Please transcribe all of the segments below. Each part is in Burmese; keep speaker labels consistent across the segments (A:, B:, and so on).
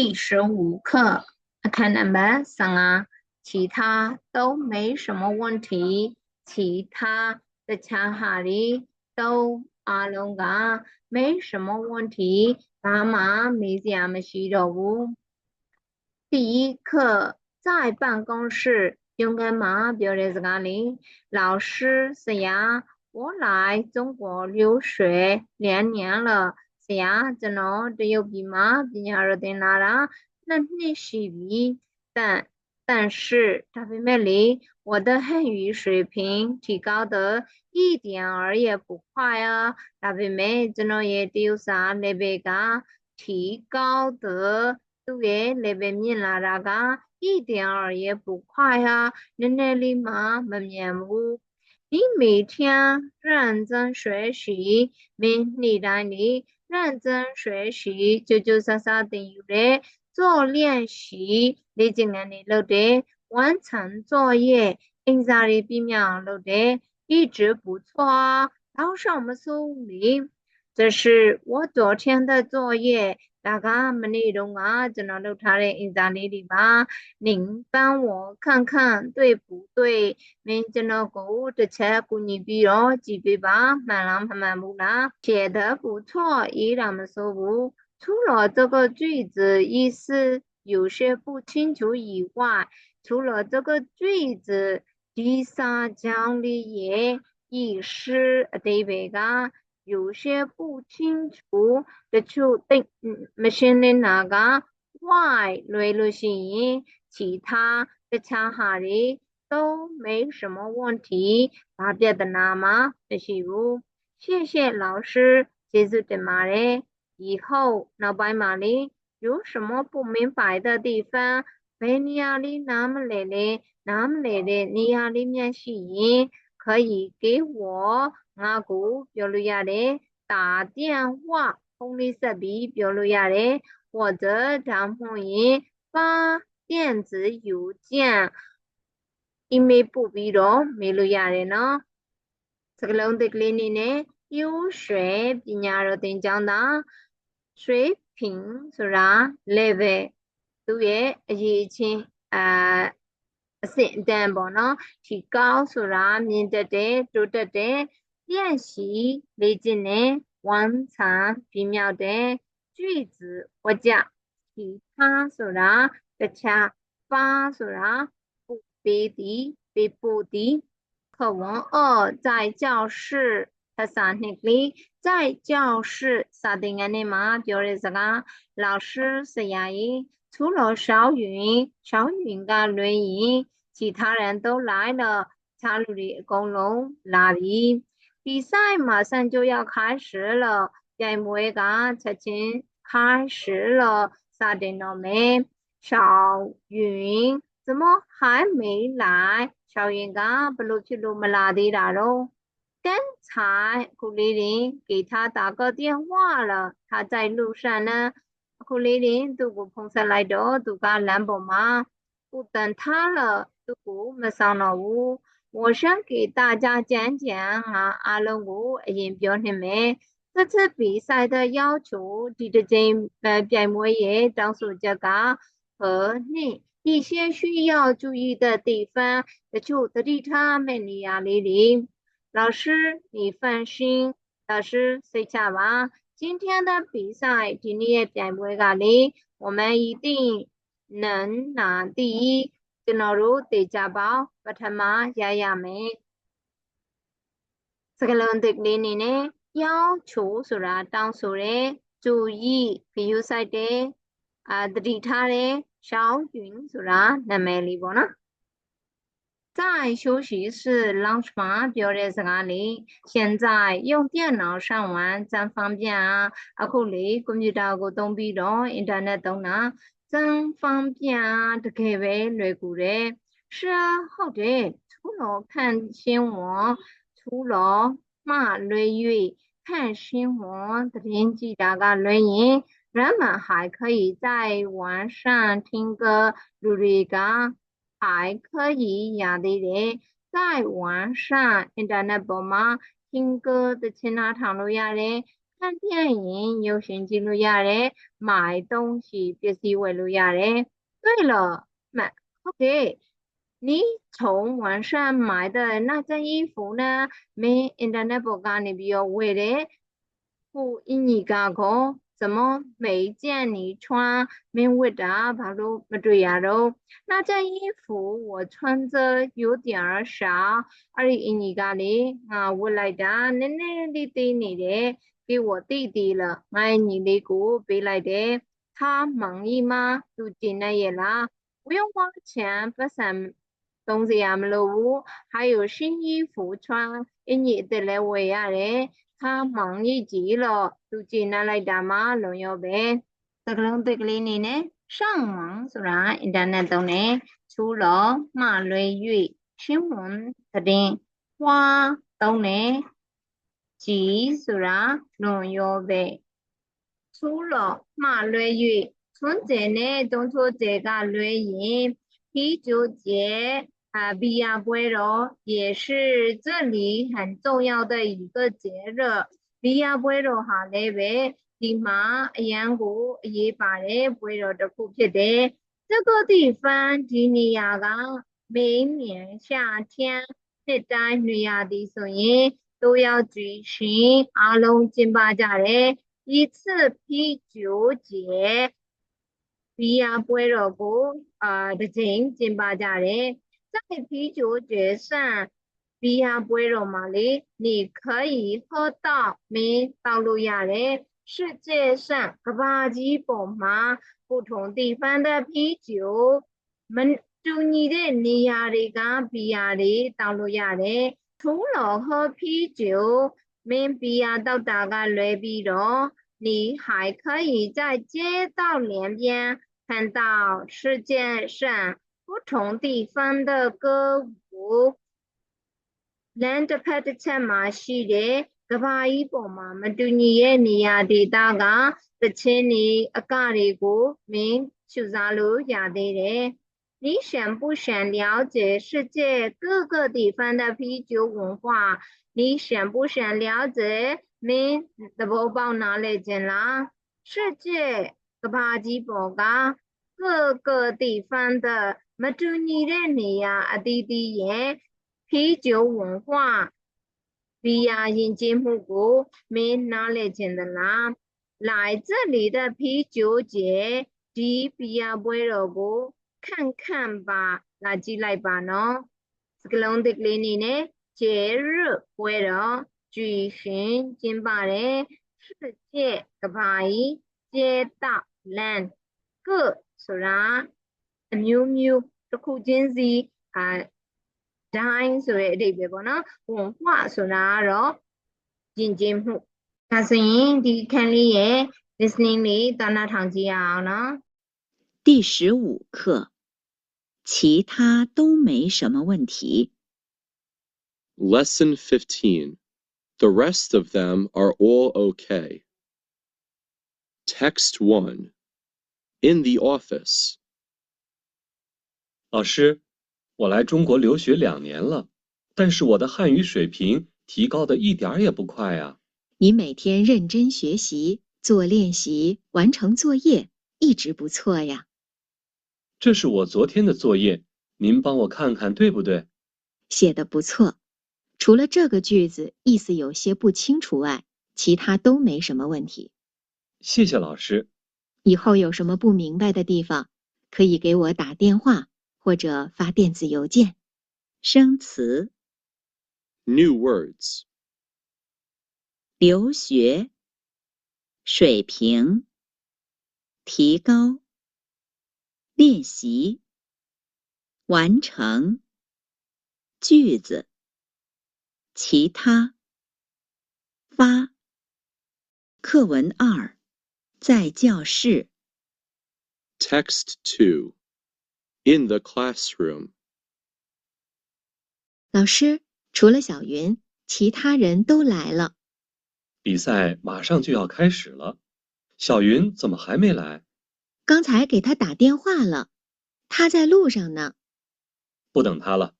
A: 第十五课，account number 三啊，其他都没什么问题，其他的查哈里都阿龙噶没什么问题，爸妈没什么需要不？第一课在办公室用个嘛表的这个哩，老师是呀，我来中国留学两年了。 ဆရာကျွန်တော်တရုတ်ပြည်မှာပညာတော်သင်လာတာနှစ်နှစ်ရှိပြီ但但是ဒါပေမဲ့လေ我的汉语水平提高的一点儿也不快啊ဒါပေမဲ့ကျွန်တော်ရဲ့တရုတ်စာ level က提高的သူ့ရဲ့ level မြင့်လာတာက一点儿也不快啊နည်းနည်းလေးမှမမြန်ဘူး你每天认真学习မင်းနေ့တိုင်းနေ 认真学习ကြိုကြိုဆဆသင်ယူတယ်做练习လေ့ကျင့်ခန်းတွေလုပ်တယ်完成作业အင်စာတွေပြည့်မြောက်အောင်လုပ်တယ်一直不错啊老少မဆိုးလေ这是我昨天的作业 ဒါကမနေ့တုန်းကကျွန်တော်လုပ်ထားတဲ့အင်စာလေးတွေပါ您帮我看看对不对မင်းကျွန်တော်ကိုတစ်ချက်ကူညီပြီးတော့ကြည့်ပေးပါမှန်လားမမှန်ဘူးလား写的不错ရေးတာမဆိုးဘူး除了这个句子意思有些不清楚以外除了这个句子ဒီစာကြောင်းလေးရဲ့意思အတိပ္ပယ်က 有些不清楚တချို့သိမရှင်းလင်းတာက why လွယ်လို့ရှိရင်其他တခြားဟာတွေ都没什么问题ဘာပြဿနာမှမရှိဘူး谢谢老师ကျေးဇူးတင်ပါတယ်以后နောက်ပိုင်းမှာလေ有什么不明白的地方ဘယ်နေရာလေးနားမလည်လဲနားမလည်တဲ့နေရာလေးများရှိရင် 可以给我ငါကိုပြောလို့ရတယ်打电话ဖုန်းလေးဆက်ပြီးပြောလို့ရတယ်或者ဒါမှမဟုတ်ရင်发电子邮件 email ပို့ပြီးတော့မေးလို့ရတယ်နော်စကလုံးသစ်ကလေးနေနဲ့优学ပညာတော်သင်ကျောင်းသား水平ဆိုတာ level သူ့ရဲ့အရေးချင်းအာ အဆင့်အတန်းပေါ့နော်ဒီကောင်းဆိုတာမြင်တတ်တယ်တိုးတက်တယ်练习လေ့ကျင့်တယ်完成ပြမြောက်တယ်句子ဝကြ其他ဆိုတာတခြား发ဆိုတာ不ပေးသည်ပေးပို့သည်课文二在教室ภาษาနှစ်ကလေး在教室စာသင်ခန်းထဲမှာပြောတဲ့စကား老师ဆရာကြီး 除了小云，小云跟轮椅，其他人都来了。查鲁里恐龙拉里比赛马上就要开始了，节目也刚才前开始了。萨丁诺梅，小云怎么还没来？小云刚不如去鲁梅拉里打喽。刚才古丽玲给他打个电话了，他在路上呢。 ခုလေးရင်သူ့ကိုဖုန်းဆက်လိုက်တော့သူကလမ်းပေါ်မှာ不等他了，သူ့ကိုမဆောင်တော့ဘူး။我先给大家讲讲啊，阿龙我အရင်ပြောနေမယ်这次比赛的要求ဒီတစ်ချိန်ပြိုင်ပွဲရဲ့တောင်းဆိုချက်က和你一些需要注意的地方တချို့သတိထားမယ့်နေရာလေးတွေ老师你放心老师စိတ်ချပါ 今天的比赛ဒီနေ့ရဲ့ပြိုင်ပွဲကလေ我们一定能拿第一ကျွန်တော်တို့တေချပေါင်းပထမရရမယ်စကလုံးတစ်လေးနေနဲ့ယောင်းချိုဆိုတာတောင်းဆိုတယ်ကျူရီဂယုဆိုင်တယ်အာတတိထားတယ်ရှောင်းယွင်ဆိုတာနာမည်လေးပေါ့နော် 在休息室 lunch မှာပြောတဲ့စကားလေး现在用电脑上网真方便啊အခုလေကွန်ပျူတာကိုသုံးပြီးတော့ internet သုံးတာ真方便啊，တကယ်ပဲလွယ်ကူတယ်။是啊，ဟုတ်တယ်။除了看新闻，除了မှလွယ်၍看新闻သတင်းကြည့်တာကလွယ်ရင်人们还可以在网上听歌လူတွေက 还可以ရသေးတယ်။在网上 internet ပေါ်မှာ听歌သချင်းနားထောင်လို့ရတယ်။ 看电影ရုပ်ရှင်ကြည့်လို့ရတယ်买东西ပစ္စည်းဝယ်လို့ရတယ်对了မှတ်ဟုတ်ကဲ့你从网上买的那件衣服呢မင်းအင်တာနက်ပေါ်ကနေပြီးတော့ဝယ်တယ်ဟိုအင်ကြီးကကော 怎么没见你穿明卫的跑路没对呀喽？那件衣服我穿着有点少，阿里伊尼咖哩啊，我来的奶奶的对你的，给我弟弟了，爱你的股别来的，他满意吗？都进来也啦，不用花钱，不省。东西也没落伍，还有新衣服穿，一年得来我呀嘞。 ဟာမောင်ကြီးကြီးလို့သူကြည်နှက်လိုက်တာမှလွန်ရောပဲသကလုံးသစ်ကလေးနေနဲ့ရှောင်းမောင်ဆိုတာအင်တာနက်သုံးတယ်ချိုးလို့မှားလွဲ၍ချင်းဝန်သတင်းဝါသုံးတယ်ကြီးဆိုတာလွန်ရောပဲချိုးလို့မှားလွဲ၍သွန်းကျင်နဲ့တုံးချိုးကျဲကလွဲရင်ဖြီးကျိုးကျဲ 啊比亚波罗也是这里很重要的一个节日。比亚波罗哈内维利马扬古以巴勒布罗的布撇的。这个地方迪尼亚港每年夏天在丹尼亚的声音都要举行阿隆金巴加人一次啤酒节。比亚波罗国啊的金金巴加人在啤酒节上ဘီယာပွဲတော်မှာလေ你可以喝到မင်းတောက်လို့ရတယ်။世界上ကမ္ဘာကြီးပေါ်မှာ不同地方的啤酒မတူညီတဲ့နေရာတွေကဘီယာတွေတောက်လို့ရတယ်။除了喝啤酒မင်းဘီယာတောက်တာကလွဲပြီးတော့你还可以在街道两边看到世界上 不同地方的歌舞。လမ်းတစ်ဖက်တစ်ချက်မှာရှိတဲ့ကဘာကြီးပေါ်မှာမတူညီရဲ့နေရာဒေသကသချင်းတွေအကတွေကိုမင်းရှုစားလို့ရသေးတယ်။你想不想了解世界各个地方的啤酒文化？你想不想了解မင်းသဘောပေါက်နားလည်ခြင်းလား世界ကဘာကြီးပေါ်က各个地方的 မတူညီတဲ့နေရာအသီးသီးရဲ့啤酒文化ဘီယာယဉ်ကျေးမှုကိုမင်းနားလည်ခြင်းသလား来这里的啤酒节ဒီဘီယာပွဲတော်ကို看看吧လာကြည့်လိုက်ပါနော်စကလုံးသစ်ကလေးနေနဲ့节日ပွဲတော်举行ကျင်းပတယ်世界ကမ္ဘာကြီး街道လမ်းကဆိုတာ အမျိုးမျိုးတစ်ခုချင်းစီအာ dine ဆိုတဲ့အဓိပ္ပာယ်ပေါ့နော်ဝင်化ဆိုတာကတော့ယဉ်ကျေးမှုဒါဆိုရင်ဒီခန်းလေးရဲ့ listening လေးတောင်းနာထောင်ကြည့်ရအောင်နော်
B: 第十五课，其他都没什么问题。
C: Lesson 15. The rest of them are all okay. Text 1. In the office.
D: 老师，我来中国留学两年了，但是我的汉语水平提高的一点儿也不快啊。
B: 你每天认真学习，做练习，完成作业，一直不错呀。
D: 这是我昨天的作业，您帮我看看对不对？
B: 写的不错，除了这个句子意思有些不清楚外，其他都没什么问题。
D: 谢谢老师。
B: 以后有什么不明白的地方，可以给我打电话或者发电子邮件。生词
C: ：New words.
B: 留学、水平、提高、练习、完成、句子、其他、发。课文二，在教室。
C: Text 2. In the classroom.
B: 老师，除了小云，其他人都来了。
D: 比赛马上就要开始了，小云怎么还没来？
B: 刚才给他打电话了，他在路上呢。
D: 不等他了，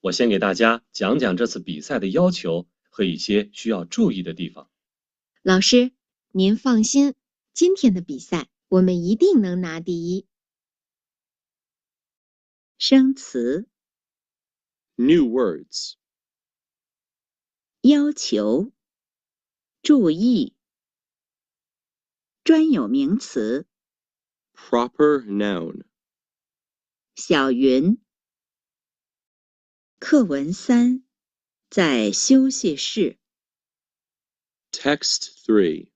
D: 我先给大家讲讲这次比赛的要求和一些需要注意的地方。
B: 老师，您放心，今天的比赛我们一定能拿第一。生词
C: New words.
B: 要求、注意、专有名词
C: Proper noun.
B: 小云。课文三，在休息室。
C: Text 3.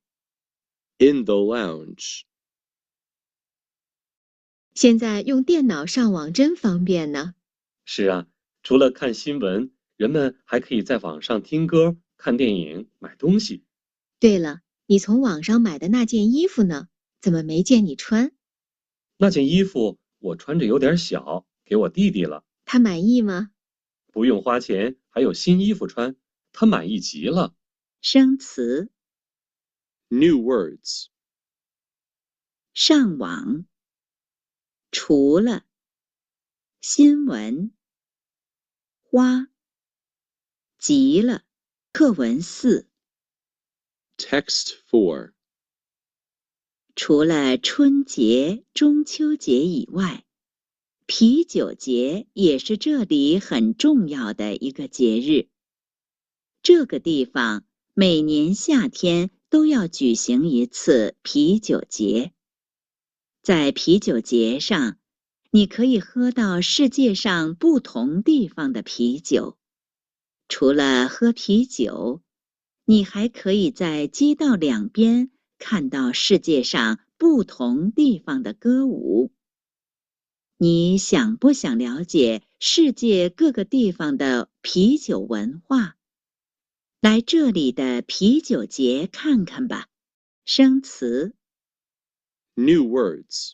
C: In the lounge.
B: 现在用电脑上网真方便呢。
D: 是啊，除了看新闻，人们还可以在网上听歌、看电影、买东西。
B: 对了，你从网上买的那件衣服呢？怎么没见你穿？
D: 那件衣服我穿着有点小，给我弟弟了，
B: 他满意吗？
D: 不用花钱，还有新衣服穿，他满意极了。
B: 生词
C: New words.
B: 上网。除了新闻花极了。课文四
C: ，Text Four
B: 除了春节、中秋节以外，啤酒节也是这里很重要的一个节日。这个地方每年夏天都要举行一次啤酒节。在啤酒节上，你可以喝到世界上不同地方的啤酒。除了喝啤酒，你还可以在街道两边看到世界上不同地方的歌舞。你想不想了解世界各个地方的啤酒文化？来这里的啤酒节看看吧。生词
C: New words.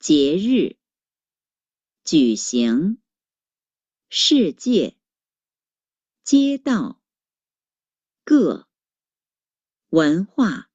B: 节日、举行、世界、街道、各、文化。